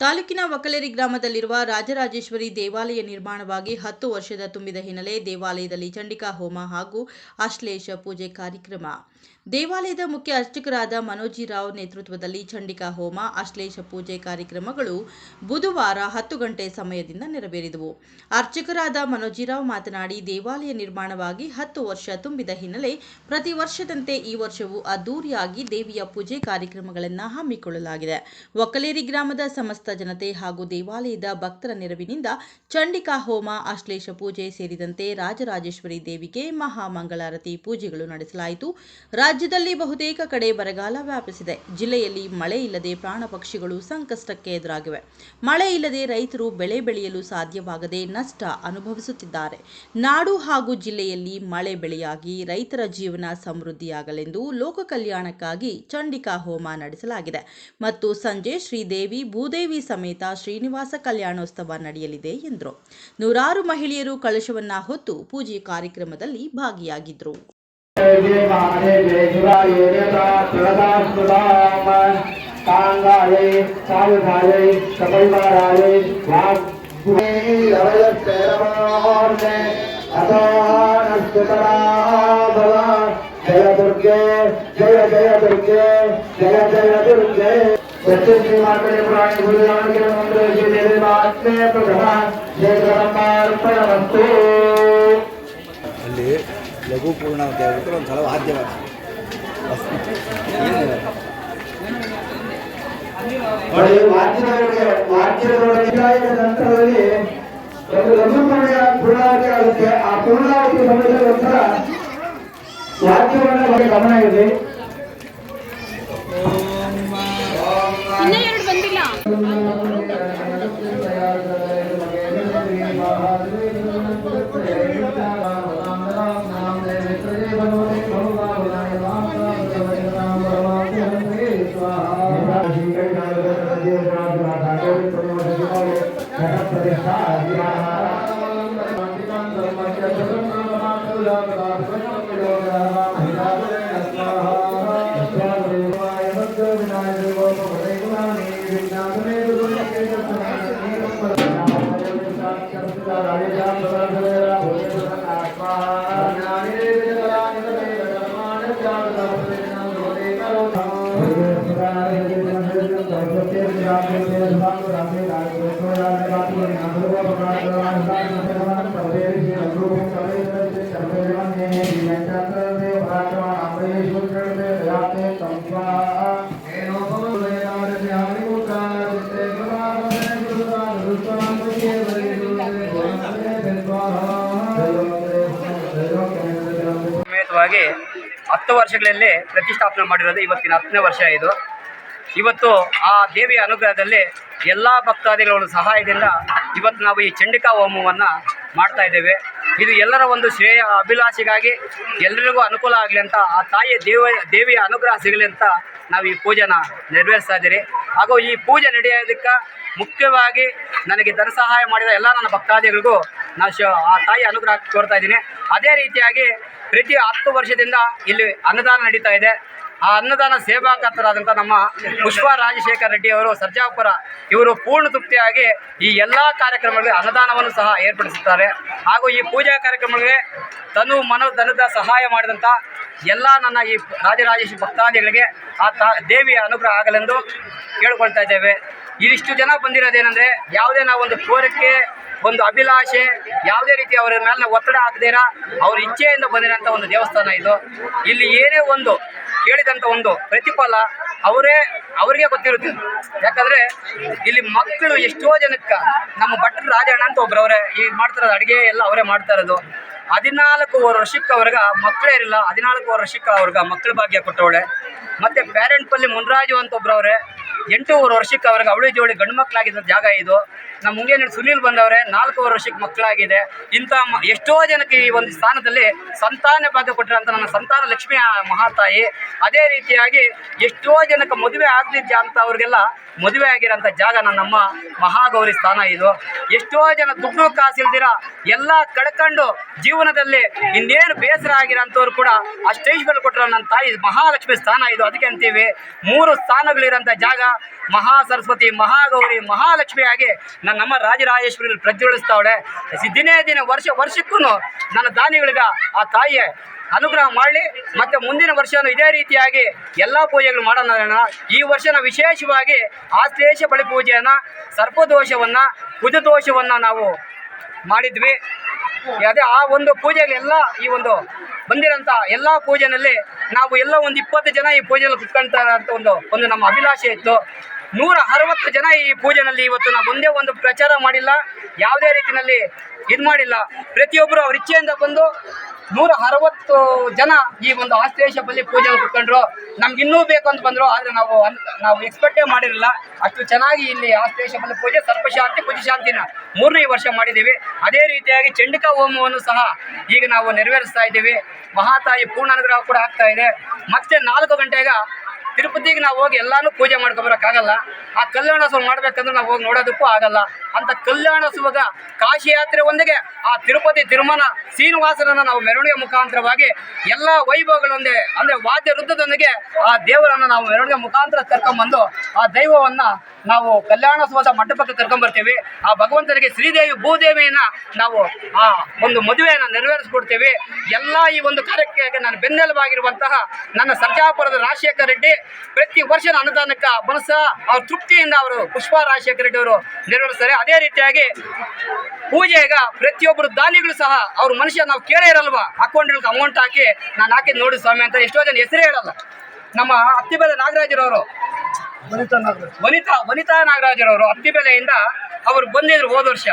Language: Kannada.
ತಾಲೂಕಿನ ವಕಲೇರಿ ಗ್ರಾಮದಲ್ಲಿರುವ ರಾಜರಾಜೇಶ್ವರಿ ದೇವಾಲಯ ನಿರ್ಮಾಣವಾಗಿ ಹತ್ತು ವರ್ಷದ ತುಂಬಿದ ಹಿನ್ನೆಲೆ ದೇವಾಲಯದಲ್ಲಿ ಚಂಡಿಕಾ ಹೋಮ ಹಾಗೂ ಆಶ್ಲೇಷ ಪೂಜೆ ಕಾರ್ಯಕ್ರಮ. ದೇವಾಲಯದ ಮುಖ್ಯ ಅರ್ಚಕರಾದ ಮನೋಜಿರಾವ್ ನೇತೃತ್ವದಲ್ಲಿ ಚಂಡಿಕಾ ಹೋಮ, ಅಶ್ಲೇಷ ಪೂಜೆ ಕಾರ್ಯಕ್ರಮಗಳು ಬುಧವಾರ ಹತ್ತು ಗಂಟೆ ಸಮಯದಿಂದ ನೆರವೇರಿದವು. ಅರ್ಚಕರಾದ ಮನೋಜಿರಾವ್ ಮಾತನಾಡಿ, ದೇವಾಲಯ ನಿರ್ಮಾಣವಾಗಿ ಹತ್ತು ವರ್ಷ ತುಂಬಿದ ಹಿನ್ನೆಲೆ ಪ್ರತಿ ವರ್ಷದಂತೆ ಈ ವರ್ಷವೂ ಅದ್ದೂರಿಯಾಗಿ ದೇವಿಯ ಪೂಜೆ ಕಾರ್ಯಕ್ರಮಗಳನ್ನು ಹಮ್ಮಿಕೊಳ್ಳಲಾಗಿದೆ. ಒಕ್ಕಲೇರಿ ಗ್ರಾಮದ ಸಮಸ್ತ ಜನತೆ ಹಾಗೂ ದೇವಾಲಯದ ಭಕ್ತರ ನೆರವಿನಿಂದ ಚಂಡಿಕಾ ಹೋಮ, ಅಶ್ಲೇಷ ಪೂಜೆ ಸೇರಿದಂತೆ ರಾಜರಾಜೇಶ್ವರಿ ದೇವಿಗೆ ಮಹಾಮಂಗಳಾರತಿ ಪೂಜೆಗಳು ನಡೆಸಲಾಯಿತು. ರಾಜ್ಯದಲ್ಲಿ ಬಹುತೇಕ ಕಡೆ ಬರಗಾಲ ವ್ಯಾಪಿಸಿದೆ. ಜಿಲ್ಲೆಯಲ್ಲಿ ಮಳೆ ಇಲ್ಲದೆ ಪ್ರಾಣ ಪಕ್ಷಿಗಳು ಸಂಕಷ್ಟಕ್ಕೆ ಎದುರಾಗಿವೆ. ಮಳೆ ಇಲ್ಲದೆ ರೈತರು ಬೆಳೆ ಬೆಳೆಯಲು ಸಾಧ್ಯವಾಗದೆ ನಷ್ಟ ಅನುಭವಿಸುತ್ತಿದ್ದಾರೆ. ನಾಡು ಹಾಗೂ ಜಿಲ್ಲೆಯಲ್ಲಿ ಮಳೆ ಬೆಳೆಯಾಗಿ ರೈತರ ಜೀವನ ಸಮೃದ್ಧಿಯಾಗಲೆಂದು ಲೋಕ ಕಲ್ಯಾಣಕ್ಕಾಗಿ ಚಂಡಿಕಾ ಹೋಮ ನಡೆಸಲಾಗಿದೆ. ಮತ್ತು ಸಂಜೆ ಶ್ರೀದೇವಿ, ಭೂದೇವಿ ಸಮೇತ ಶ್ರೀನಿವಾಸ ಕಲ್ಯಾಣೋತ್ಸವ ನಡೆಯಲಿದೆ ಎಂದರು. ನೂರಾರು ಮಹಿಳೆಯರು ಕಳಶವನ್ನ ಹೊತ್ತು ಪೂಜೆ ಕಾರ್ಯಕ್ರಮದಲ್ಲಿ ಭಾಗಿಯಾಗಿದ್ದರು. जय दुर्गे जय जय दुर्गे जय जय दुर्गे सत्य श्री मार्कण्डेय पुराण गुरुजान के मंत्र श्री देवी आत्मे प्रधान जय परमार्पणमस्तु ಲಘು ಪೂರ್ಣ ಅಂತ ಹೇಳ್ಬಿಟ್ಟು ಒಂದು ಸಲ ವಾದ್ಯ ನೋಡಿ ವಾದ್ಯದೊಳಗೆ ವಾದ್ಯದೊಳಗೆ ಇಲಾಖೆಯ ನಂತರದಲ್ಲಿ ಒಂದು ಲಘು ಪೂರ್ಣ ಪೂರ್ಣಾವತಿ ಆಗುತ್ತೆ. ಆ ಪೂರ್ಣಾವತಿ ಸಮಯದಲ್ಲಿ ಒಂಥರ ವಾದ್ಯವನ್ನ ಬಗ್ಗೆ ಗಮನ ಇದೆ ಇನ್ನ ಎರಡು ಬಂದಿಲ್ಲ. Bye. ಸಮೇತವಾಗಿ ಹತ್ತು ವರ್ಷಗಳಲ್ಲಿ ಪ್ರತಿಷ್ಠಾಪನೆ ಮಾಡಿರೋದು ಇವತ್ತಿನ ಹತ್ತನೇ ವರ್ಷ ಇದು. ಇವತ್ತು ಆ ದೇವಿಯ ಅನುಗ್ರಹದಲ್ಲಿ ಎಲ್ಲ ಭಕ್ತಾದಿಗಳ ಸಹಾಯದಿಂದ ಇವತ್ತು ನಾವು ಈ ಚಂಡಿಕಾ ಹೋಮವನ್ನು ಮಾಡ್ತಾ ಇದ್ದೇವೆ. ಇದು ಎಲ್ಲರ ಒಂದು ಶ್ರೇಯ ಅಭಿಲಾಷೆಗಾಗಿ ಎಲ್ಲರಿಗೂ ಅನುಕೂಲ ಆಗಲಿ ಅಂತ ಆ ತಾಯಿಯ ದೇವ, ದೇವಿಯ ಅನುಗ್ರಹ ಸಿಗಲಿ ಅಂತ ನಾವು ಈ ಪೂಜೆನ ನೆರವೇರಿಸ್ತಾ ಇದ್ದೀರಿ. ಹಾಗೂ ಈ ಪೂಜೆ ನಡೆಯೋದಕ್ಕೆ ಮುಖ್ಯವಾಗಿ ನನಗೆ ಧನ ಸಹಾಯ ಮಾಡಿದ ಎಲ್ಲ ನನ್ನ ಭಕ್ತಾದಿಗಳಿಗೂ ನಾನು ಶ, ಆ ತಾಯಿ ಅನುಗ್ರಹ ಕೋರ್ತಾ ಇದ್ದೀನಿ. ಅದೇ ರೀತಿಯಾಗಿ ಪ್ರತಿ ಹತ್ತು ವರ್ಷದಿಂದ ಇಲ್ಲಿ ಅನ್ನದಾನ ನಡೀತಾ ಇದೆ. ಆ ಅನ್ನದಾನ ಸೇವಾಕರ್ತರಾದಂಥ ನಮ್ಮ ಪುಷ್ಪ ರಾಜಶೇಖರ್ ರೆಡ್ಡಿ ಅವರು, ಸರ್ಜಾಪುರ ಇವರು ಪೂರ್ಣ ತೃಪ್ತಿಯಾಗಿ ಈ ಎಲ್ಲ ಕಾರ್ಯಕ್ರಮಗಳಿಗೆ ಅನ್ನದಾನವನ್ನು ಸಹ ಏರ್ಪಡಿಸುತ್ತಾರೆ. ಹಾಗೂ ಈ ಪೂಜಾ ಕಾರ್ಯಕ್ರಮಗಳಿಗೆ ತನು ಮನೋ ಧನದ ಸಹಾಯ ಮಾಡಿದಂಥ ಎಲ್ಲ ನನ್ನ ಈ ರಾಜರಾಜೇಶ್ ಭಕ್ತಾದಿಗಳಿಗೆ ಆ ತ ದೇವಿಯ ಅನುಗ್ರಹ ಆಗಲೆಂದು ಕೇಳ್ಕೊಳ್ತಾ ಇದ್ದೇವೆ. ಇದಿಷ್ಟು ಜನ ಬಂದಿರೋದೇನೆಂದರೆ ಯಾವುದೇ ನಾವು ಒಂದು ಕೋರಿಕೆ ಒಂದು ಅಭಿಲಾಷೆ, ಯಾವುದೇ ರೀತಿ ಅವರ ಮೇಲೆ ಒತ್ತಡ ಹಾಕದಿರ ಅವ್ರ ಇಚ್ಛೆಯಿಂದ ಬಂದಿರೋಂಥ ಒಂದು ದೇವಸ್ಥಾನ ಇದು. ಇಲ್ಲಿ ಏನೇ ಒಂದು ಕೇಳಿದಂಥ ಒಂದು ಪ್ರತಿಫಲ ಅವರೇ, ಅವರಿಗೆ ಗೊತ್ತಿರುತ್ತೆ. ಯಾಕಂದರೆ ಇಲ್ಲಿ ಮಕ್ಕಳು ಎಷ್ಟೋ ಜನಕ್ಕೆ ನಮ್ಮ ಭಟ್ರ ರಾಜಣ್ಣ ಅಂತ ಒಬ್ರು ಅವರೇ, ಈ ಮಾಡ್ತಿರೋದು ಅಡುಗೆ ಎಲ್ಲ ಅವರೇ ಮಾಡ್ತಾ ಇರೋದು. ಹದಿನಾಲ್ಕು ವರ್ಷಕ್ಕೆ ಅವ್ರಿಗೆ ಮಕ್ಕಳೇ ಇರಲಿಲ್ಲ ಹದಿನಾಲ್ಕು ವರ್ಷಕ್ಕೆ ಅವ್ರಿಗೆ ಮಕ್ಕಳ ಭಾಗ್ಯ ಕೊಟ್ಟವಳೆ. ಮತ್ತು ಪ್ಯಾರೆಂಟ್ ಪಲ್ಲಿ ಮುನ್ರಾಜು ಅಂತ ಒಬ್ರು ಅವರೇ. ಎಂಟೂವರೆ ವರ್ಷಕ್ಕೆ ಅವ್ರಿಗೆ ಅವಳಿ ಜೋಳಿ ಗಂಡು ಮಕ್ಕಳಾಗಿದ್ದ ಜಾಗ ಇದು. ನಮ್ಮ ಮುಂಗೇನ ಸುನೀಲ್ ಬಂದವರೇ, ನಾಲ್ಕೂವರೆ ವರ್ಷಕ್ಕೆ ಮಕ್ಕಳಾಗಿದೆ. ಇಂಥ ಮ- ಎಷ್ಟೋ ಜನಕ್ಕೆ ಈ ಒಂದು ಸ್ಥಾನದಲ್ಲಿ ಸಂತಾನ ಭಾಗ್ಯ ಕೊಟ್ಟಿರೋಂಥ ನನ್ನ ಸಂತಾನ ಲಕ್ಷ್ಮಿ ಮಹಾತಾಯಿ. ಅದೇ ರೀತಿಯಾಗಿ ಎಷ್ಟೋ ಜನಕ್ಕೆ ಮದುವೆ ಆಗದಿದ್ದ ಅಂತ ಅವ್ರಿಗೆಲ್ಲ ಮದುವೆ ಆಗಿರೋಂಥ ಜಾಗ ನನ್ನಮ್ಮ ಮಹಾಗೌರಿ ಸ್ಥಾನ ಇದು. ಎಷ್ಟೋ ಜನ ದುಡ್ಡು ಕಾಸಿಲ್ದಿರ ಎಲ್ಲ ಕಳ್ಕೊಂಡು ಜೀವನದಲ್ಲಿ ಇನ್ನೇನು ಬೇಸರ ಆಗಿರೋಂಥವ್ರು ಕೂಡ ಆ ಸ್ಟೇಜ್ ಮೇಲೆ ಕೊಟ್ಟಿರೋ ನನ್ನ ತಾಯಿ ಮಹಾಲಕ್ಷ್ಮಿ ಸ್ಥಾನ ಇದು. ಅದಕ್ಕೆ ಅಂತೀವಿ ಮೂರು ಸ್ಥಾನಗಳಿರೋಂಥ ಜಾಗ ಮಹಾ ಸರಸ್ವತಿ, ಮಹಾಗೌರಿ, ಮಹಾಲಕ್ಷ್ಮಿಯಾಗಿ ನನ್ನ ನಮ್ಮ ರಾಜರಾಜೇಶ್ವರಿ ಪ್ರಜ್ವಲಿಸ್ತಾವಳೆ ದಿನೇ ದಿನ ವರ್ಷ ವರ್ಷಕ್ಕೂ ನನ್ನ ದಾನಿಗಳಿಗೆ ಆ ತಾಯಿಯೇ ಅನುಗ್ರಹ ಮಾಡಲಿ. ಮತ್ತೆ ಮುಂದಿನ ವರ್ಷವನ್ನು ಇದೇ ರೀತಿಯಾಗಿ ಎಲ್ಲ ಪೂಜೆಗಳು ಮಾಡೋಣ ಈ ವರ್ಷ ನಾವು ವಿಶೇಷವಾಗಿ ಆಶ್ಲೇಷ ಬಳಿ ಪೂಜೆಯನ್ನು, ಸರ್ಪದೋಷವನ್ನು, ಕುಜದೋಷವನ್ನು ನಾವು ಮಾಡಿದ್ವಿ. ಅದೇ ಆ ಒಂದು ಪೂಜೆಗೆಲ್ಲ ಈ ಒಂದು ಬಂದಿರೋಂಥ ಎಲ್ಲ ಪೂಜೆನಲ್ಲಿ ನಾವು ಎಲ್ಲ ಒಂದು ಇಪ್ಪತ್ತು ಜನ ಈ ಪೂಜೆಯಲ್ಲಿ ಕುತ್ಕೊಂತಾರೆ ಅಂತ ಒಂದು ಒಂದು ನಮ್ಮ ಅಭಿಲಾಷೆ ಇತ್ತು. ನೂರ ಅರವತ್ತು ಜನ ಈ ಪೂಜೆನಲ್ಲಿ ಇವತ್ತು ನಾವು ಒಂದೇ ಒಂದು ಪ್ರಚಾರ ಮಾಡಿಲ್ಲ, ಯಾವುದೇ ರೀತಿಯಲ್ಲಿ ಇದು ಮಾಡಿಲ್ಲ ಪ್ರತಿಯೊಬ್ಬರು ಅವ್ರ ಇಚ್ಛೆಯಿಂದ ಬಂದು ನೂರ ಅರವತ್ತು ಜನ ಈ ಒಂದು ಆಶ್ಲೇಷ ಬಲಿ ಪೂಜೆ ಕುತ್ಕೊಂಡ್ರು. ನಮ್ಗೆ ಇನ್ನೂ ಬೇಕು ಅಂತ ಬಂದರು, ಆದರೆ ನಾವು ನಾವು ಎಕ್ಸ್ಪೆಕ್ಟೇ ಮಾಡಿರಲಿಲ್ಲ. ಅಷ್ಟು ಚೆನ್ನಾಗಿ ಇಲ್ಲಿ ಆಶ್ಲೇಷ ಬಲಿ ಪೂಜೆ, ಸರ್ಪಶಾಂತಿ ಶಾಂತಿನ ಮೂರನೇ ವರ್ಷ ಮಾಡಿದ್ದೀವಿ. ಅದೇ ರೀತಿಯಾಗಿ ಚಂಡಿಕಾ ಹೋಮವನ್ನು ಸಹ ಈಗ ನಾವು ನೆರವೇರಿಸ್ತಾ ಇದ್ದೀವಿ. ಮಹಾತಾಯಿ ಪೂರ್ಣಾನುಗ್ರಹ ಕೂಡ ಆಗ್ತಾ ಇದೆ. ಮತ್ತೆ ನಾಲ್ಕು ಗಂಟೆಗೆ ತಿರುಪತಿಗೆ ನಾವು ಹೋಗಿ ಎಲ್ಲಾನು ಪೂಜೆ ಮಾಡ್ಕೊಬರೋಕ್ಕಾಗಲ್ಲ. ಆ ಕಲ್ಯಾಣೋತ್ಸವ ಮಾಡ್ಬೇಕಂದ್ರೆ ನಾವು ಹೋಗಿ ನೋಡೋದಕ್ಕೂ ಆಗಲ್ಲ. ಅಂತ ಕಲ್ಯಾಣೋತ್ಸವಗ ಕಾಶಿ ಯಾತ್ರೆ ಒಂದಿಗೆ ಆ ತಿರುಪತಿ ತಿರುಮಲ ಶ್ರೀನಿವಾಸನನ್ನ ನಾವು ಮೆರವಣಿಗೆ ಮುಖಾಂತರವಾಗಿ ಎಲ್ಲ ವೈಭವಗಳೊಂದೇ, ಅಂದ್ರೆ ವಾದ್ಯ ವೃದ್ಧದೊಂದಿಗೆ ಆ ದೇವರನ್ನ ನಾವು ಮೆರವಣಿಗೆ ಮುಖಾಂತರ ಕರ್ಕೊಂಬಂದು ಆ ದೈವವನ್ನ ನಾವು ಕಲ್ಯಾಣೋತ್ಸವದ ಮಂಟಪಕ್ಕೆ ಕರ್ಕೊಂಬರ್ತೀವಿ. ಆ ಭಗವಂತನಿಗೆ ಶ್ರೀದೇವಿ ಭೂದೇವಿಯನ್ನ ನಾವು ಆ ಒಂದು ಮದುವೆಯನ್ನು ನೆರವೇರಿಸ್ಕೊಡ್ತೀವಿ. ಎಲ್ಲ ಈ ಒಂದು ಕಾರ್ಯಕ್ಕೆ ನಾನು ಬೆನ್ನೆಲುಬಾಗಿರುವಂತಹ ನನ್ನ ಸರ್ಜಾಪುರದ ರಾಜಶೇಖರ ರೆಡ್ಡಿ ಪ್ರತಿ ವರ್ಷದ ಅನುದಾನಕ್ಕೆ ಮನಸ್ಸ ಅವ್ರ ತೃಪ್ತಿಯಿಂದ ಅವರು ಪುಷ್ಪ ರಾಜಶೇಖರ ರೆಡ್ಡಿ ಅವರು ನೆರವೇರಿಸ್ತಾರೆ. ಅದೇ ರೀತಿಯಾಗಿ ಪೂಜೆಗ ಪ್ರತಿಯೊಬ್ಬರು ದಾನಿಗಳು ಸಹ ಅವ್ರ ಮನುಷ್ಯ ನಾವು ಕೇಳೇ ಇರಲ್ವಾ? ಅಕೌಂಟ್ಗಳಿಗೆ ಅಮೌಂಟ್ ಹಾಕಿ ನಾನು ಹಾಕಿದ್ ನೋಡಿ ಸ್ವಾಮಿ ಅಂತ ಎಷ್ಟೋ ಜನ ಹೆಸರೇ ಹೇಳಲ್ಲ. ನಮ್ಮ ಅತ್ತಿಬೆಲೆ ನಾಗರಾಜರವರು ವನಿತಾ ವನಿತಾ ನಾಗರಾಜರವರು ಅತ್ತಿಬೆಲೆಯಿಂದ ಅವರು ಬಂದಿದ್ರು ಹೋದ ವರ್ಷ.